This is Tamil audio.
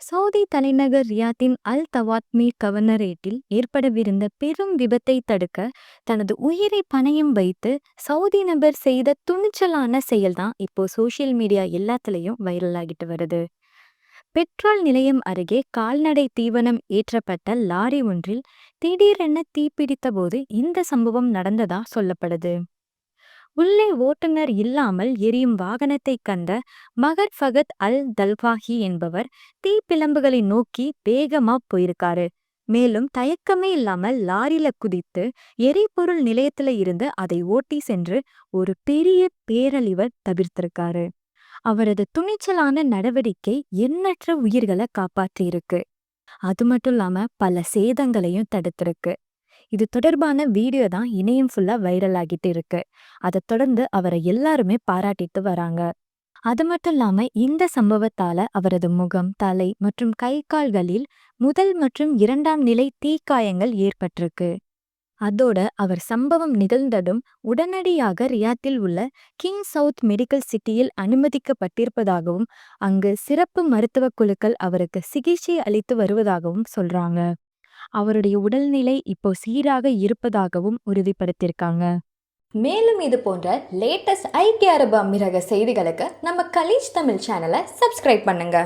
சவுதி தலைநகர் ரியாத்தின் அல் தவாத்மி கவர்னரேட்டில் ஏற்படவிருந்த பெரும் விபத்தை தடுக்க தனது உயிரை பணயம் வைத்து சவுதி நபர் செய்த துணிச்சலான செயல்தான் இப்போ சோஷியல் மீடியா எல்லாத்துலேயும் வைரலாகிட்டு வருது. பெட்ரோல் நிலையம் அருகே கால்நடை தீவனம் ஏற்றப்பட்ட லாரி ஒன்றில் திடீரென தீப்பிடித்த போது இந்த சம்பவம் நடந்ததா சொல்லப்படுது. உள்ளே ஓட்டுநர் இல்லாமல் எரியும் வாகனத்தை கண்ட மகர் ஃபகத் அல் தல்வாஹி என்பவர் தீப்பிழம்புகளை நோக்கி வேகமா போயிருக்காரு. மேலும் தயக்கமே இல்லாமல் லாரில குதித்து எரிபொருள் நிலையத்துல இருந்து அதை ஓட்டி சென்று ஒரு பெரிய பேரழிவர் தவிர்த்திருக்காரு. அவரது துணிச்சலான நடவடிக்கை எண்ணற்ற உயிர்களை காப்பாற்றியிருக்கு. அது மட்டும் இல்லாம பல சேதங்களையும் தடுத்திருக்கு. இது தொடர்பான வீடியோ தான் இணையம் ஃபுல்லா வைரல் ஆகிட்டு இருக்கு. அதை தொடர்ந்து அவரை எல்லாருமே பாராட்டிட்டு வராங்க. அது மட்டும் இல்லாம இந்த சம்பவத்தால அவரது முகம் தலை மற்றும் கை கால்களில் முதல் மற்றும் இரண்டாம் நிலை தீக்காயங்கள் ஏற்பட்டிருக்கு. அதோட அவர் சம்பவம் நிகழ்ந்ததும் உடனடியாக ரியாத்தில் உள்ள கிங் சவுத் மெடிக்கல் சிட்டியில் அனுமதிக்கப்பட்டிருப்பதாகவும் அங்கு சிறப்பு மருத்துவ குழுக்கள் அவருக்கு சிகிச்சை அளித்து வருவதாகவும் சொல்றாங்க. அவருடைய உடல்நிலை இப்போ சீராக இருப்பதாகவும் உறுதிப்படுத்தியிருக்காங்க. மேலும் இது போன்ற லேட்டஸ்ட் ஐக்கிய அரபு அமீரக செய்திகளுக்கு நம்ம கலீஜ் தமிழ் சேனலை சப்ஸ்கிரைப் பண்ணுங்க.